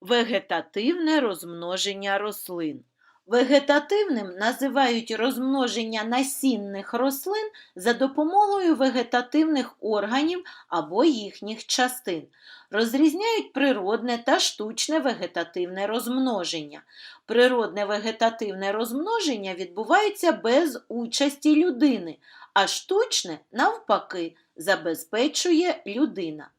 Вегетативне розмноження рослин. Вегетативним називають розмноження насінних рослин за допомогою вегетативних органів або їхніх частин. Розрізняють природне та штучне вегетативне розмноження. Природне вегетативне розмноження відбувається без участі людини, а штучне, навпаки, забезпечує людина.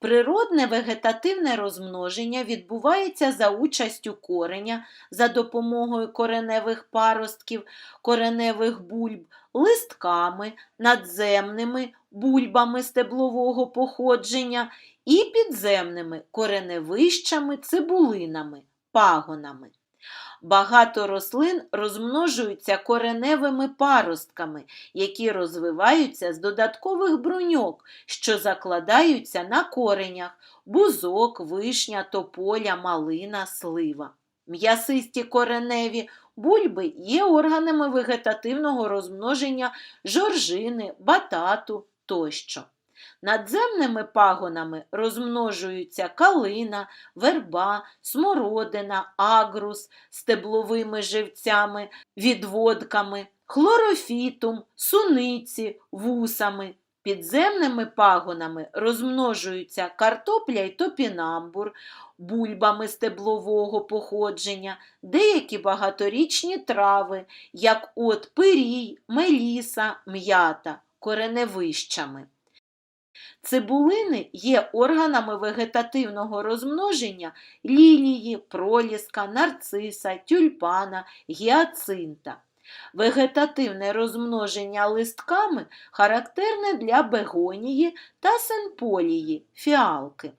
Природне вегетативне розмноження відбувається за участю кореня, за допомогою кореневих паростків, кореневих бульб, листками, надземними бульбами стеблового походження і підземними кореневищами, цибулинами, пагонами. Багато рослин розмножуються кореневими паростками, які розвиваються з додаткових бруньок, що закладаються на коренях бузок, вишня, тополя, малина, слива. М'ясисті кореневі бульби є органами вегетативного розмноження жоржини, батату тощо. Надземними пагонами розмножуються калина, верба, смородина, агрус, стебловими живцями, відводками, хлорофітум, суниці, вусами. Підземними пагонами розмножуються картопля й топінамбур, бульбами стеблового походження, деякі багаторічні трави, як от пирій, меліса, м'ята, кореневищами. Цибулини є органами вегетативного розмноження лілії, проліска, нарциса, тюльпана, гіацинта. Вегетативне розмноження листками характерне для бегонії та сенполії, фіалки.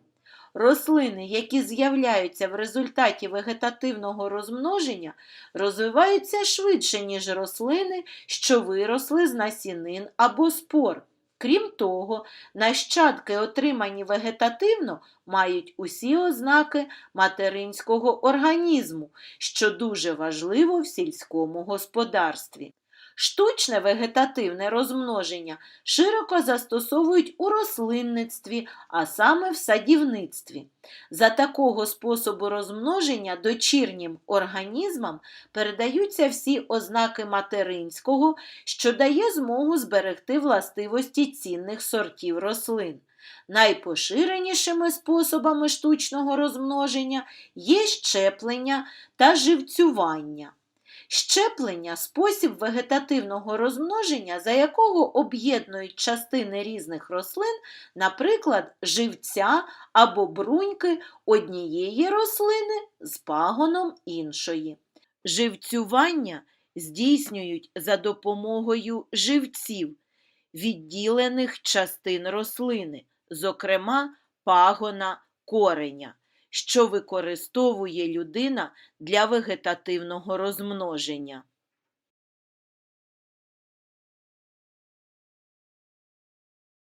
Рослини, які з'являються в результаті вегетативного розмноження, розвиваються швидше, ніж рослини, що виросли з насінин або спор. Крім того, нащадки, отримані вегетативно, мають усі ознаки материнського організму, що дуже важливо в сільському господарстві. Штучне вегетативне розмноження широко застосовують у рослинництві, а саме в садівництві. За такого способу розмноження дочірнім організмам передаються всі ознаки материнського, що дає змогу зберегти властивості цінних сортів рослин. Найпоширенішими способами штучного розмноження є щеплення та живцювання. Щеплення спосіб вегетативного розмноження, за якого об'єднують частини різних рослин, наприклад, живця або бруньки однієї рослини з пагоном іншої. Живцювання здійснюють за допомогою живців, відділених частин рослини, зокрема пагона кореня, що використовує людина для вегетативного розмноження.